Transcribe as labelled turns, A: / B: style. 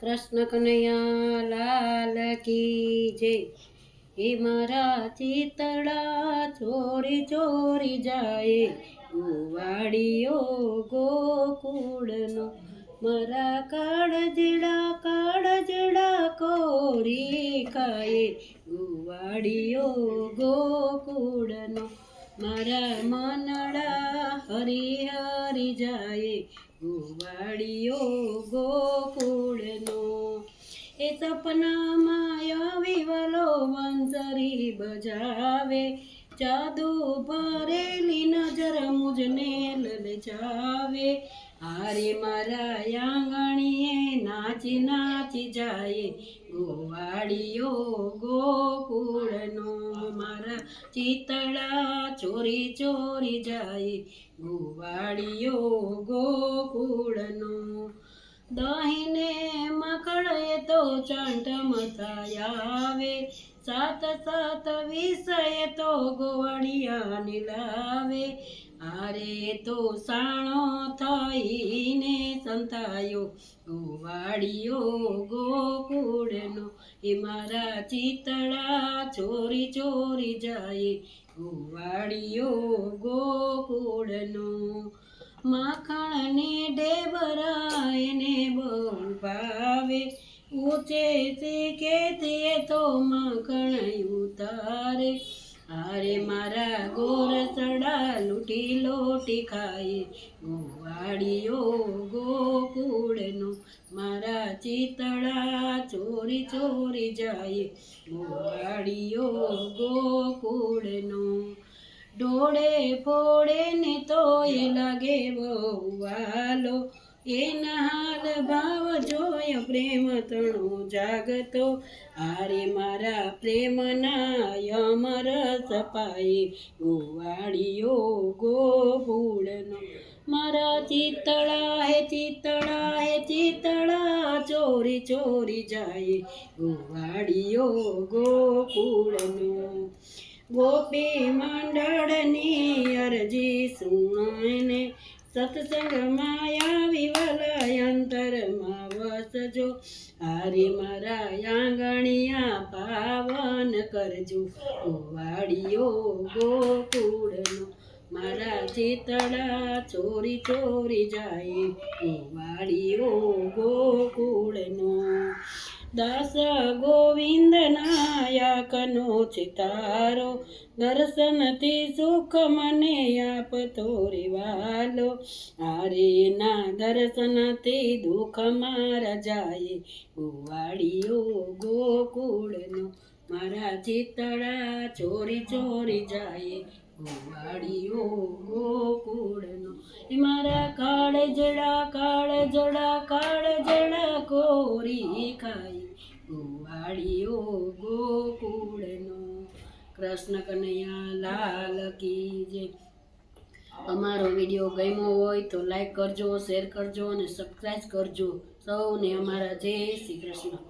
A: કૃષ્ણ કનૈયા લાલ કી જય. હે મારા ચિતળા ચોરી ચોરી જાય. ગોવાડીઓ ગોકુળનો મારા કાળજડા કાળજડા કોરી ખાય. ગુવાડીઓ ગોકુળનો મારા મનડા હરી હરી જાય. ગુવાડીઓ ગો સપનામાં વિવલો વંસરી બજાવે. જાદુ ભરેલી નજર મુજને લલચાવે હારે મારા આંગણીએ નાચી નાચી જાય. ગોવાળીઓ ગોકુળનો મારા ચિતળા ચોરી ચોરી જાય. ગોવાળીઓ ગોકુળનો દહીને આવે સાત સાત વિષય તો ગોવાળિયા લાવે. આરે તો સાણો થઈને સંતાયો. ગોવાળિયો ગોકુળનો, એ મારા ચિતળા ચોરી ચોરી જાય. ગોવાળિયો ગોકુળનો, માખણને ડેબરા એને બહુ ભાવે. ઊંચે તે તો માખણ ઉતારે. અરે મારા ગોર ચડા લૂટી લોટી ખાઈ ગોવાડીઓ ગોકુળનો મારા ચિતળા ચોરી ચોરી જાય. ગોવાડીઓ ગોકુળનો ડોળે ફોડે ને તો એ લાગે બહુ વાલો. એના હાલ ભાવ જોય પ્રેમ તણો જાગતો. આરે મારા પ્રેમના યમર સપાઈ, ગોવાળીઓ ગોકુળનો. મારા ચિતળા હે ચિતળા હે ચિતળા ચોરી ચોરી જાય, ગોવાળીઓ ગોકુળનો. ગોપી મંડળની અરજી સુણાઈને સત્સંગમાં આવી વલયંતરમાં વસજો હારે મારા આંગણિયા પાવન કરજો ગોવાળીઓ ગોકુળનો મારા ચિતળા ચોરી ચોરી જાય ગોવાળીઓ ગોકુળનો દાસ ગોવિંદ નાયકનો ચિતારો દર્શનથી સુખ મને આપતો રેવાલો આરે ના દર્શનથી દુઃખ મારા જાય ગોવાળીઓ ગોકુળનો, મારા ચિતળા ચોરી ચોરી જાય ગોવાળીઓ ગોકુળનો. એ મારા કાળ જડા કાળ જડા કાળ જડા કોરી ખાય ગોવાળીઓ ગોકુળનો. કૃષ્ણ કનૈયા, લાલ કી જે અમારો વીડિયો ગમ્યો હોય તો લાઈક કરજો શેર કરજો અને સબસ્ક્રાઈબ કરજો. સૌને અમારા જય શ્રી કૃષ્ણ.